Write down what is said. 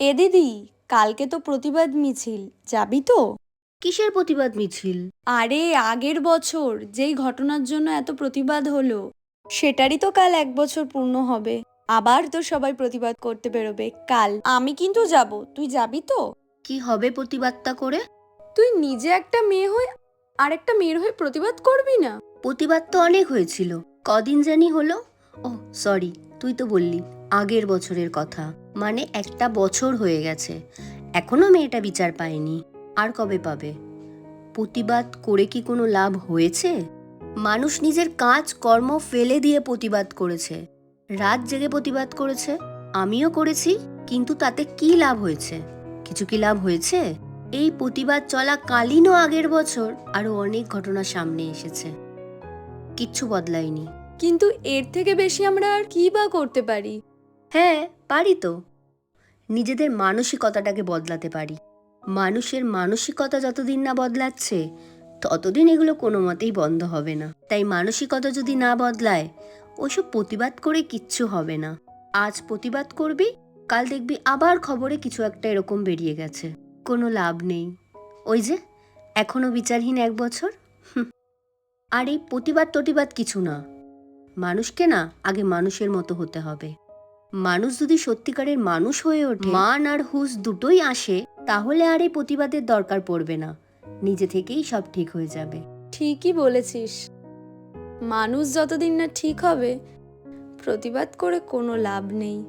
এ দিদি কালকে তো প্রতিবাদ মিছিল যাবি তো? কিসের প্রতিবাদ মিছিল? আরে আগের বছর যেই ঘটনার জন্য এত প্রতিবাদ হলো সেটারই তো কাল এক বছর পূর্ণ হবে। আবার তো সবাই প্রতিবাদ করতে বেরোবে। কাল আমি কিন্তু যাব তুই যাবি তো? কি হবে প্রতিবাদটা করে? তুই নিজে একটা মেয়ে হয়ে আর একটা মেয়ের হয়ে প্রতিবাদ করবি না? প্রতিবাদ তো অনেক হয়েছিল। কদিন জানি হলো? ও সরি তুই তো বললি আগের বছরের কথা। মানে একটা বছর হয়ে গেছে। এখনও মেয়েটা বিচার পায়নি। আর কবে পাবে? প্রতিবাদ করে কি কোনো লাভ হয়েছে? মানুষ নিজের কাজ, কর্ম ফেলে দিয়ে প্রতিবাদ করেছে। রাত জেগে প্রতিবাদ করেছে। আমিও করেছি, কিন্তু তাতে কি লাভ হয়েছে? কিছু কি লাভ হয়েছে? এই প্রতিবাদ চলাকালীনও আগের বছর। আরও অনেক ঘটনা সামনে এসেছে। কিচ্ছু বদলায়নি। কিন্তু এর থেকে বেশি আমরা আর কি বা করতে পারি? হ্যাঁ পারি তো। নিজেদের মানসিকতাটাকে বদলাতে পারি। মানুষের মানসিকতা যতদিন না বদলাচ্ছে, ততদিন এগুলো কোনো মতেই বন্ধ হবে না। তাই মানসিকতা যদি না বদলায়, ওসব প্রতিবাদ করে কিচ্ছু হবে না। আজ প্রতিবাদ করবি, কাল দেখবি আবার খবরে কিছু একটা এরকম বেরিয়ে গেছে। কোনো লাভ নেই। ওই যে, এখনও বিচারহীন এক বছর। আর এই প্রতিবাদ টতিবাদ কিছু না। মানুষকে না, আগে মানুষের মতো হতে হবে। মানুষ যদি সত্যিকারের মানুষ হয়ে ওঠে, মান আর হুশ দুটোই আসে, তাহলে আর এই প্রতিবাদের দরকার পড়বে না। নিজে থেকেই সব ঠিক হয়ে যাবে। ঠিকই বলেছিস। মানুষ যতদিন না ঠিক হবে, প্রতিবাদ করে কোনো লাভ নেই।